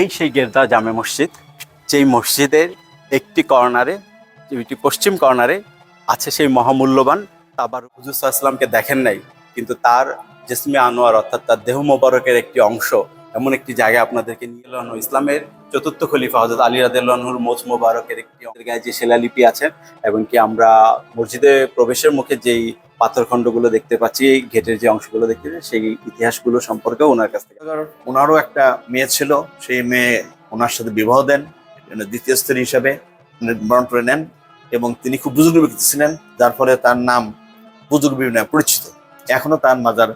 এই সেই গেরদা জামে মসজিদ, যেই মসজিদের একটি কর্নারে, যেটি পশ্চিম কর্নারে আছে সেই মহামূল্যবান তাবার হুজুর সাল্লামকে দেখেন নাই, কিন্তু তার জেসমি আনোয়ার, অর্থাৎ তার দেহ মোবারকের একটি অংশ, এমন একটি জায়গায় আপনাদেরকে নিয়ে এলো ইসলামের চতুর্থ খলিফা হজরত আলী রাদেল্লাহুর মোজ মোবারকের একটি গায়ে যে শিলালিপি আছে, এবং কি আমরা মসজিদে প্রবেশের মুখে যেই পাথরখণ্ডগুলো দেখতে পাচ্ছি গেটের যে অংশগুলো দেখতে পাচ্ছি, সেই ইতিহাসগুলো সম্পর্কে ওনার কাছ থেকে। ওনারও একটা মেয়ে ছিল, সেই মেয়ে ওনার সাথে বিবাহ দেন দ্বিতীয় স্ত্রী হিসাবে বরণ করে নেন এবং তিনি খুব বুজুর্গ ব্যক্তি ছিলেন, যার ফলে তার নাম বুজুর্গ নামে পরিচিত। এখনও তার মাজার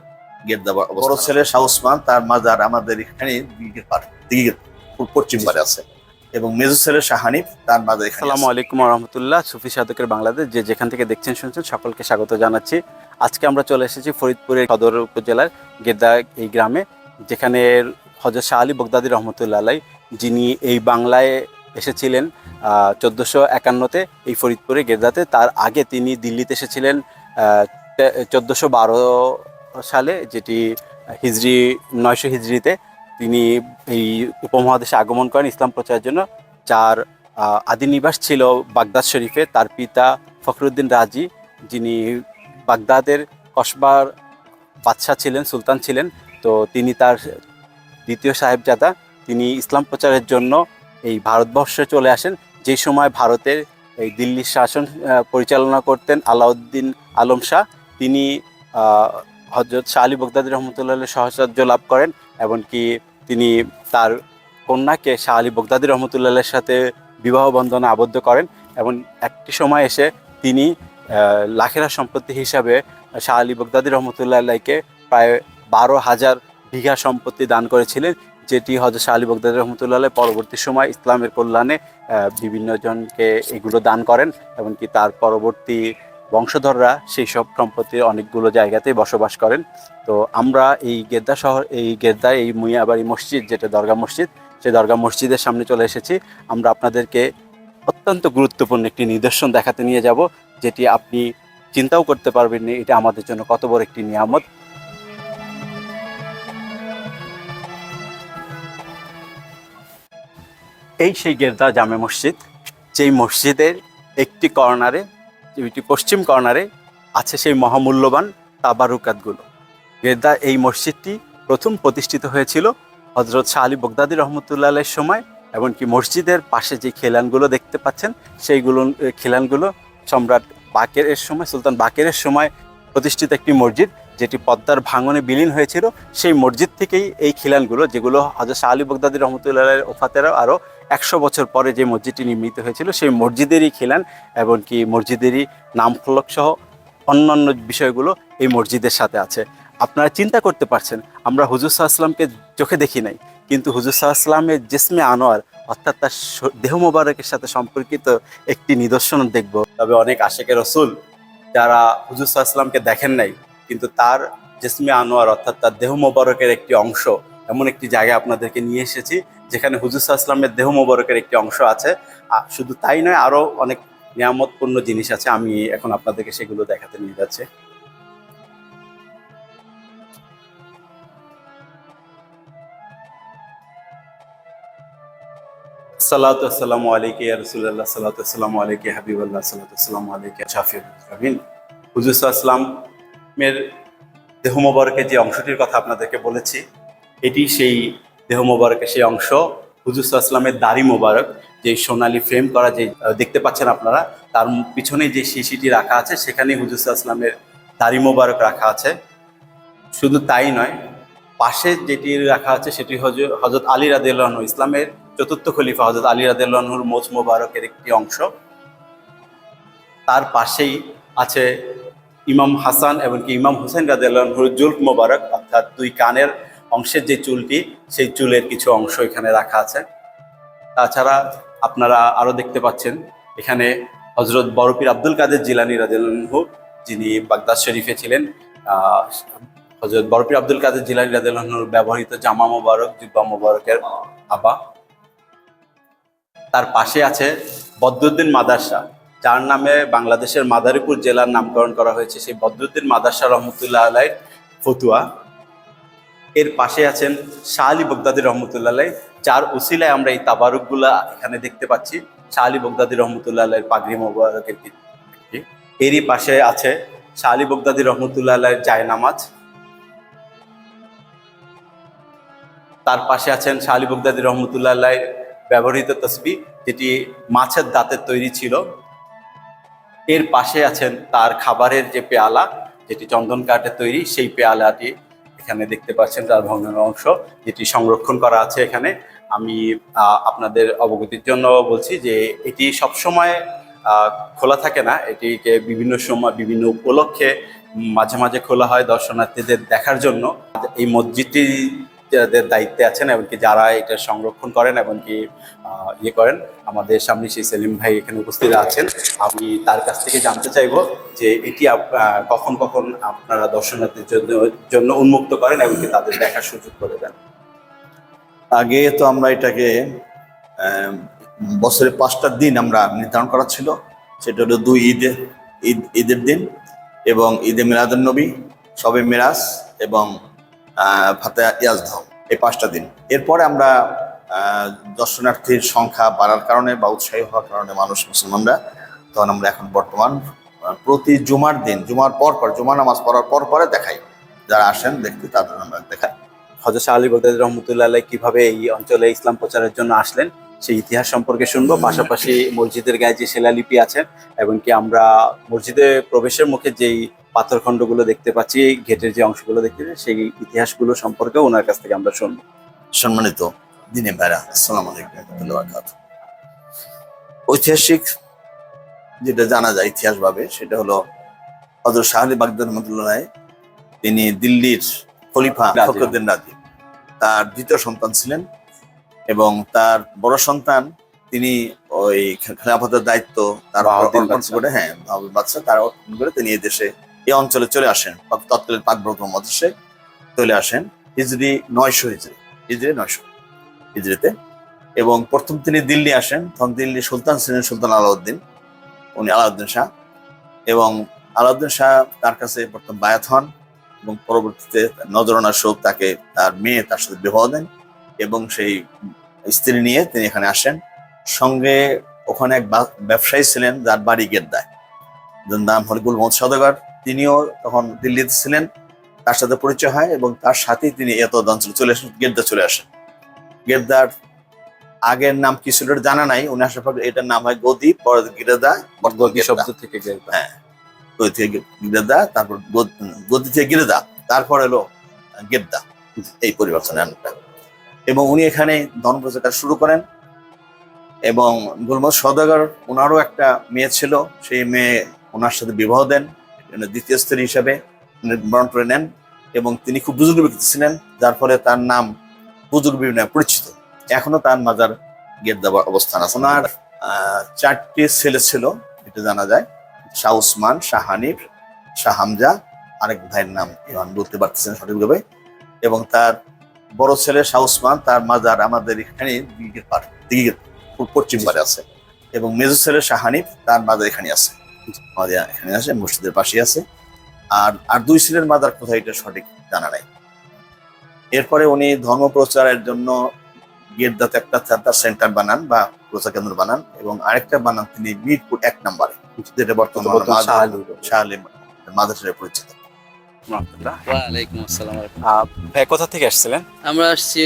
গেট দেওয়া বড় ছেলে শাহ ওসমান তার মাজার আমাদের এখানে দিকে পার দিকে পশ্চিম পারে আছে। এবং মেজর ছেলে শাহানিফ তার এখানে আসসালামু। আলাইকুম রহমতুল্লাহ সুফি সাধকের বাংলাদেশ যে যেখান থেকে দেখছেন শুনছেন সকলকে স্বাগত জানাচ্ছি। আজকে আমরা চলে এসেছি ফরিদপুরের সদর উপজেলার গেদা এই গ্রামে যেখানে হজরত শাহ আলী বগদাদি রহমতুল্লাহ আলাই যিনি এই বাংলায় এসেছিলেন চোদ্দোশো একান্নতে এই ফরিদপুরে গেদাতে। তার আগে তিনি দিল্লিতে এসেছিলেন চোদ্দোশো বারো সালে যেটি হিজরি নয়শো হিজরিতে। তিনি এই উপমহাদেশে আগমন করেন ইসলাম প্রচারের জন্য, যার আদি নিবাস ছিল বাগদাদ শরীফে। তার পিতা ফখরুদ্দিন রাজি, যিনি বাগদাদের কসবার বাদশাহ ছিলেন, সুলতান ছিলেন। তো তিনি তার দ্বিতীয় সাহেবজাদা। তিনি ইসলাম প্রচারের জন্য এই ভারতবর্ষে চলে আসেন। যে সময় ভারতের এই দিল্লির শাসন পরিচালনা করতেন আলাউদ্দিন আলম শাহ, তিনি হজরত শাহ আলী বগদাদি রহমতুল্লাহ সহচর্য লাভ করেন। এমনকি তিনি তার কন্যাকে শাহ আলী বগদাদি রহমতুল্লাহের সাথে বিবাহ বন্ধনে আবদ্ধ করেন এবং একটি সময় এসে তিনি লাখেরা সম্পত্তি হিসাবে শাহ আলী বগদাদি রহমতুল্লাহকে প্রায় বারো হাজার বিঘা সম্পত্তি দান করেছিলেন, যেটি হজরত শাহ আলী বগদাদি রহমতুল্লাহ পরবর্তী সময় ইসলামের কল্যাণে বিভিন্ন জনকে এগুলো দান করেন এমনকি তার পরবর্তী বংশধররা সেই সব সম্পত্তির অনেকগুলো জায়গাতেই বসবাস করেন। তো আমরা এই গেদ্দা শহর, এই গেদ্দা এই মুইয়াবাড়ি মসজিদ, যেটা দরগা মসজিদ, সেই দরগা মসজিদের সামনে চলে এসেছি। আমরা আপনাদেরকে অত্যন্ত গুরুত্বপূর্ণ একটি নিদর্শন দেখাতে নিয়ে যাব, যেটি আপনি চিন্তাও করতে পারবেন না, এটা আমাদের জন্য কত বড় একটি নিয়ামত। এই সেই গেরদা জামে মসজিদ, যেই মসজিদের একটি কর্নারে যেটি পশ্চিম কর্নারে আছে সেই মহামূল্যবান তাবারুকাতগুলো। গেদ্দা এই মসজিদটি প্রথম প্রতিষ্ঠিত হয়েছিল হজরত শাহ আলী বগদাদি রহমতুল্লাহের সময়, এমনকি মসজিদের পাশে যে খিলানগুলো দেখতে পাচ্ছেন, সেইগুলো খিলানগুলো সম্রাট বাকেরের সময়, সুলতান বাকেরের সময় প্রতিষ্ঠিত একটি মসজিদ, যেটি পদ্মার ভাঙনে বিলীন হয়েছিল। সেই মসজিদ থেকেই এই খিলানগুলো, যেগুলো হজরত শাহ আলী বগদাদি রহমতুল্লাহের ওফাতেরও আরও একশো বছর পরে যে মসজিদটি নির্মিত হয়েছিল, সেই মসজিদেরই খিলান এমনকি মসজিদেরই নাম ফলক সহ অন্যান্য বিষয়গুলো এই মসজিদের সাথে আছে। আপনারা চিন্তা করতে পারছেন, আমরা হুজুর সাল্লামকে চোখে দেখি নাই, কিন্তু হুজুর সাল্লামের জেসমে আনোয়ার, অর্থাৎ তার দেহ মোবারকের সাথে সম্পর্কিত একটি নিদর্শন দেখব। তবে অনেক আশেকের রসুল যারা হুজুর সাল্লামকে দেখেন নাই, কিন্তু তার জেসমে আনোয়ার, অর্থাৎ তার দেহ মোবারকের একটি অংশ, এমন একটি জায়গায় আপনাদেরকে নিয়ে এসেছি যেখানে হুজুর সাল্লামের দেহ মোবারকের একটি অংশ আছে। শুধু তাই নয় আরও অনেক নিয়ামতপূর্ণ জিনিস আছে। আমি এখন আপনাদেরকে সেগুলো দেখাতে নিয়ে যাচ্ছি। সালাতু আসসালামু আলাইকে হাবিবাল্লাহ, সালাতু আসসালামু আলাইকে হুজুর দেহ মোবারকের যে অংশটির কথা আপনাদেরকে বলেছি, এটি সেই দেহ মোবারকের সেই অংশ। হুজুর সাল্লামের দাড়ি মোবারক যে সোনালি ফ্রেম করা যে দেখতে পাচ্ছেন আপনারা, তার পিছনে যে শিশিটি রাখা আছে সেখানে হুজুর সাল্লামের দাড়ি মোবারক রাখা আছে। শুধু তাই নয়, পাশে যেটি রাখা আছে, সেটি হজ- হজরত আলী রাদিল্লাহ ইসলামের চতুর্থ খলিফা হজরত আলী রাদিল্লাহর মোজ মোবারকের একটি অংশ। তার পাশেই আছে ইমাম হাসান এবং কি ইমাম হুসেন রাদিল্লাহর জুলফ মোবারক, অর্থাৎ দুই কানের অংশের যে চুলটি, সেই চুলের কিছু অংশ এখানে রাখা আছে। তাছাড়া আপনারা আরও দেখতে পাচ্ছেন, এখানে হজরত বরফির আব্দুল কাদের জিলানি রাদিল্লাহু যিনি বাগদাদ শরীফে ছিলেন হজরত বরফির আব্দুল কাদের জিলানি রাদিল্লাহর ব্যবহৃত জামা মোবারক, জুব্বা মোবারকের আবা। তার পাশে আছে বদরুদ্দিন মাদারসা, যার নামে বাংলাদেশের মাদারীপুর জেলার নামকরণ করা হয়েছে। সেই বদরুদ্দিন মাদারসা রহমতুল্লাহ আলাই ফতুয়া। এর পাশে আছেন শাহ আলী বগদাদি রহমতুল্লাহ যার উসিলায় আমরা এই তাবারুকগুলা এখানে দেখতে পাচ্ছি। শাহ আলী বগদাদি রহমতুল্লাহ পাগড়ি মোবারকের। এরই পাশে আছে শাহ আলী বগদাদি রহমতুল্লাহ জায় নামাজ। তার পাশে আছেন শাহ আলী বগদাদি রহমতুল্লাহ ব্যবহৃত তসবি, যেটি মাছের দাঁতের তৈরি ছিল। এর পাশে আছেন তার খাবারের যে পেয়ালা, যেটি চন্দন কাঠের তৈরি, সেই পেয়ালাটি এখানে দেখতে পাচ্ছেন তার ভঙ্গের অংশ যেটি সংরক্ষণ করা আছে এখানে। আমি আপনাদের অবগতির জন্য বলছি যে এটি সবসময় খোলা থাকে না। এটিকে বিভিন্ন সময়, বিভিন্ন উপলক্ষে মাঝে মাঝে খোলা হয় দর্শনার্থীদের দেখার জন্য। এই মসজিদটি দায়িত্বে আছেন এমনকি যারা এটা সংরক্ষণ করেন এমনকি ইয়ে করেন, আমাদের সামনে সেই সেলিম ভাই এখানে উপস্থিত আছেন। আমি তার কাছ থেকে জানতে চাইব যে এটি কখন কখন আপনারা দর্শনার্থীর জন্য জন্য উন্মুক্ত করেন এমনকি তাদের দেখার সুযোগ করে দেন। আগে তো আমরা এটাকে বছরে পাঁচটা দিন আমরা নির্ধারণ করা ছিল। সেটা হলো দুই ঈদে, ঈদ, ঈদের দিন এবং ঈদে মিলাদুল নবী, সবে মিরাজ এবং ফাতে ইয়াজধম এই পাঁচটা দিন। এরপরে আমরা দর্শনার্থীর সংখ্যা বাড়ার কারণে বা উৎসাহী হওয়ার কারণে মানুষ মুসলমানরা তখন আমরা এখন বর্তমান প্রতি জুমার দিন জুমার পর পর জুমা নামাজ পড়ার পর পরে দেখাই। যারা আসেন দেখতে তাদের আমরা দেখাই। হজরত শাহ আলী বগদাদি রহমতুল্লাহ কীভাবে এই অঞ্চলে ইসলাম প্রচারের জন্য আসলেন সেই ইতিহাস সম্পর্কে শুনব। পাশাপাশি মসজিদের গায়ে যে শিলালিপি আছেন এবং কি আমরা মসজিদে প্রবেশের মুখে যেই পাথরখণ্ডগুলো দেখতে পাচ্ছি গেটের যে অংশগুলো দেখতে পাচ্ছি সেই ইতিহাসগুলো সম্পর্কে ওনার কাছ থেকে আমরা শুনব। সম্মানিত দিনে ভাইরা আসসালাম আলাইকুম ঐতিহাসিক যেটা জানা যায় ইতিহাস ভাবে সেটা হলো হজরত শাহ আলী বাগদাদ রহমতুল্লাহ তিনি দিল্লির খলিফা। ফখরুদ্দিন রাজি তার দ্বিতীয় সন্তান ছিলেন এবং তার বড় সন্তান তিনি ওই খেলাফতের দায়িত্ব তার অর্পণ করে হ্যাঁ বাদশাহ তার অর্পণ করে তিনি এই দেশে এই অঞ্চলে চলে আসেন। তৎকালীন পাক ব্রহ্ম দেশে চলে আসেন। হিজরি নয়শো হিজরি। হিজরি নয়শো। হিজরিতে। এবং প্রথম তিনি দিল্লি আসেন। তখন দিল্লি সুলতান ছিলেন সুলতান আলাউদ্দিন। উনি আলাউদ্দিন শাহ। এবং আলাউদ্দিন শাহ তার কাছে প্রথম বায়াত হন এবং পরবর্তীতে নজরানা শোক তাকে তার মেয়ে তার সাথে বিবাহ দেন এবং সেই স্ত্রী নিয়ে তিনি এখানে আসেন। সঙ্গে ওখানে এক ব্যবসায়ী ছিলেন যার বাড়ি গেদ্দায় যার নাম হল গুল মোহাম্মদ সদাগর। তিনিও তখন দিল্লিতে ছিলেন তার সাথে পরিচয় হয় এবং তার সাথেই তিনি এত অঞ্চলে চলে আসেন গেদ্দা চলে আসেন গেদ্দার আগের নাম কি ছিল জানা নাই উনি আসার পর এটার নাম হয় গদি পরে গিরেদা। শব্দ থেকে। হ্যাঁ গদি থেকে গিরেদা তারপর গদ- থেকে গিরেদা তারপর এলো গেদ্দা এই পরিবর্তনের নামটা এবং উনি এখানে ধর্ম প্রচার কাজ শুরু করেন এবং গুলমদ সদাগর ওনারও একটা মেয়ে ছিল সেই মেয়ে ওনার সাথে বিবাহ দেন দ্বিতীয় স্ত্রী হিসাবে বরণ করে নেন এবং তিনি খুব বুজুর্গ ব্যক্তি ছিলেন, যার ফলে তার নাম বুজুর্গ নামে পরিচিত। এখনও তার মাজার গেদ্দা অবস্থান আছে। ওনার চারটি ছেলে ছিল, এটা জানা যায়। শাহ উসমান, শাহ হানিফ, শাহ হামজা, আরেক ভাইয়ের নাম এখন বলতে পারতেছেন সঠিকভাবে। এবং তার বড় ছেলে শাহ উসমান, তার মাজার আমাদের এখানে দিঘির পার দিঘির পশ্চিম আছে। এবং মেজর ছেলে শাহ হানিফ, তার মাজার এখানে আছে। আমাদের এখানে আছে মসজিদের পাশে আছে। আর আর দুই ছেলের মাজার কোথায় এটা সঠিক জানা নাই। এরপরে উনি ধর্ম প্রচারের জন্য গেদ্দাতে একটা তার সেন্টার বানান বা প্রচার কেন্দ্র বানান এবং আরেকটা বানান তিনি মিরপুর এক নম্বরে যেটা বর্তমানে বর্তমান শাহ আলী। শাহ আলী মাদ্রাসা হিসেবে পরিচিত ভাই কোথা থেকে আসছিলেন? আমরা আসছি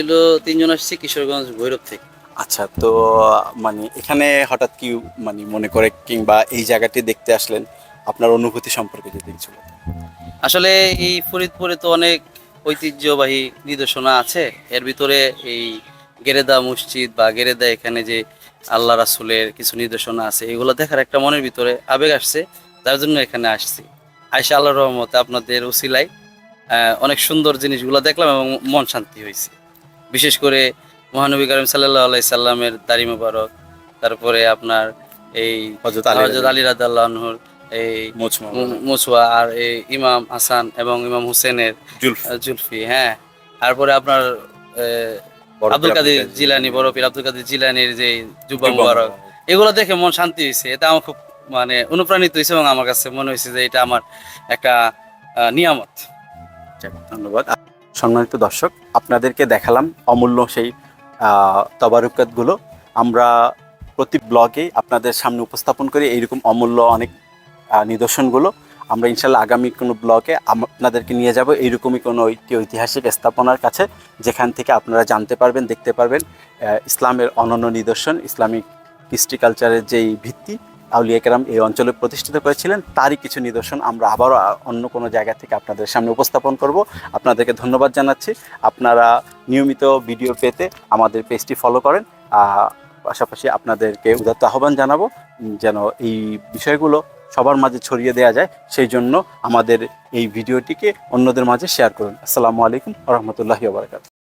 তিনজন আসছি কিশোরগঞ্জ ভৈরব থেকে। আচ্ছা তো মানে এখানে হঠাৎ কি মানে মনে করে কিংবা এই জায়গাটি দেখতে আসলেন, আপনার অনুভূতি সম্পর্কে যদি কিছু আসলে এই ফরিদপুরে তো অনেক ঐতিহ্যবাহী নিদর্শনা আছে। এর ভিতরে এই গেরেদা মসজিদ বা গেরেদা এখানে যে আল্লাহ রাসুলের কিছু নিদর্শনা আছে, এগুলো দেখার একটা মনের ভিতরে আবেগ আসছে, যার জন্য এখানে আসছি। আয়সা আল্লাহ রহমতে আপনাদের উসিলাই অনেক সুন্দর জিনিসগুলো দেখলাম এবং মন শান্তি হয়েছে। বিশেষ করে মহানবী করিম সাল্লাহ আলাই সাল্লামের দাড়ি মোবারক তারপরে আপনার এই হযরত আলী রাদাল্লাহর এই মোচমা মু- মুসওয়া আর এই ইমাম হাসান এবং ইমাম হুসেনের জুলফি। হ্যাঁ। তারপরে আপনার আব্দুল কাদের জিলানি বড় পীর আব্দুল কাদের জিলানির যে জুব্বা মুবারক এগুলো দেখে মন শান্তি হয়েছে এটা আমার খুব মানে অনুপ্রাণিত হয়েছে এবং আমার কাছে মনে হয়েছে যে এটা আমার একটা নিয়ামত। ধন্যবাদ। সম্মানিত দর্শক আপনাদেরকে দেখালাম অমূল্য সেই তবারুকাতগুলো আমরা প্রতি ব্লগে আপনাদের সামনে উপস্থাপন করি। এইরকম অমূল্য অনেক নিদর্শনগুলো। আমরা ইনশাল্লাহ আগামী কোনো ব্লগে আপনাদেরকে নিয়ে যাব এইরকমই কোনো ঐতিহাসিক স্থাপনার কাছে, যেখান থেকে আপনারা জানতে পারবেন, দেখতে পারবেন ইসলামের অনন্য নিদর্শন, ইসলামিক হিস্ট্রি, কালচারের যেই ভিত্তি আউলিয়া কেরাম এই অঞ্চলে প্রতিষ্ঠিত করেছিলেন, তারই কিছু নিদর্শন আমরা আবারও অন্য কোনো জায়গা থেকে আপনাদের সামনে উপস্থাপন করব। আপনাদেরকে ধন্যবাদ জানাচ্ছি। আপনারা নিয়মিত ভিডিও পেতে আমাদের পেজটি ফলো করেন। পাশাপাশি আপনাদেরকে উদাত্ত আহ্বান জানাব যেন এই বিষয়গুলো সবার মাঝে ছড়িয়ে দেওয়া যায়। সেই জন্য আমাদের এই ভিডিওটিকে অন্যদের মাঝে শেয়ার করুন। আসসালামু আলাইকুম রহমতুল্লাহি বারকাত